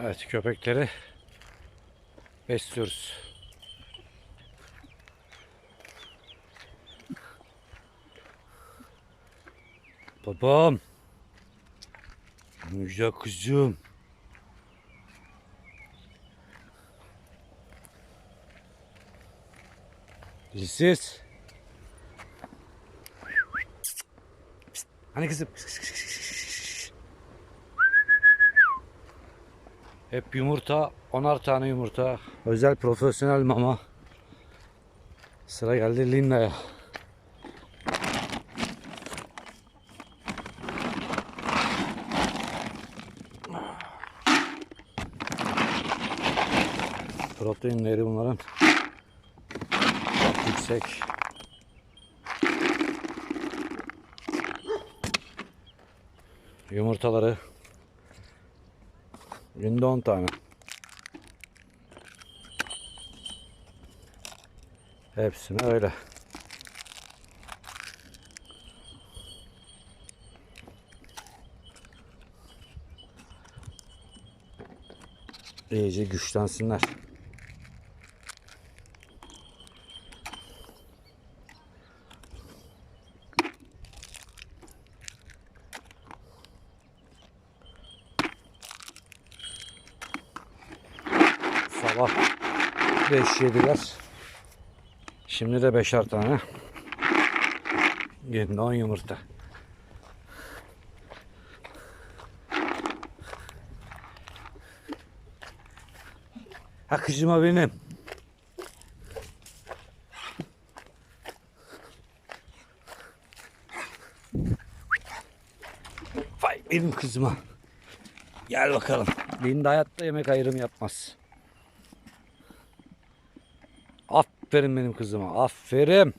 Evet köpekleri besliyoruz. Babam. Müjde kızım. Dilsiz. Hani kızım? Hep yumurta, onar tane yumurta. Özel profesyonel mama. Sıra geldi Linda'ya. Proteinleri bunların çok yüksek. Yumurtaları günde 10 tane. Hepsini öyle. İyice güçlensinler. Sabah 5 yediler. Şimdi de beşer tane. Günde 10 yumurta. Ha kızıma benim. Vay benim kızıma. Gel bakalım. Linda hayatta yemek ayrımı yapmaz. Aferin benim kızıma. Aferin.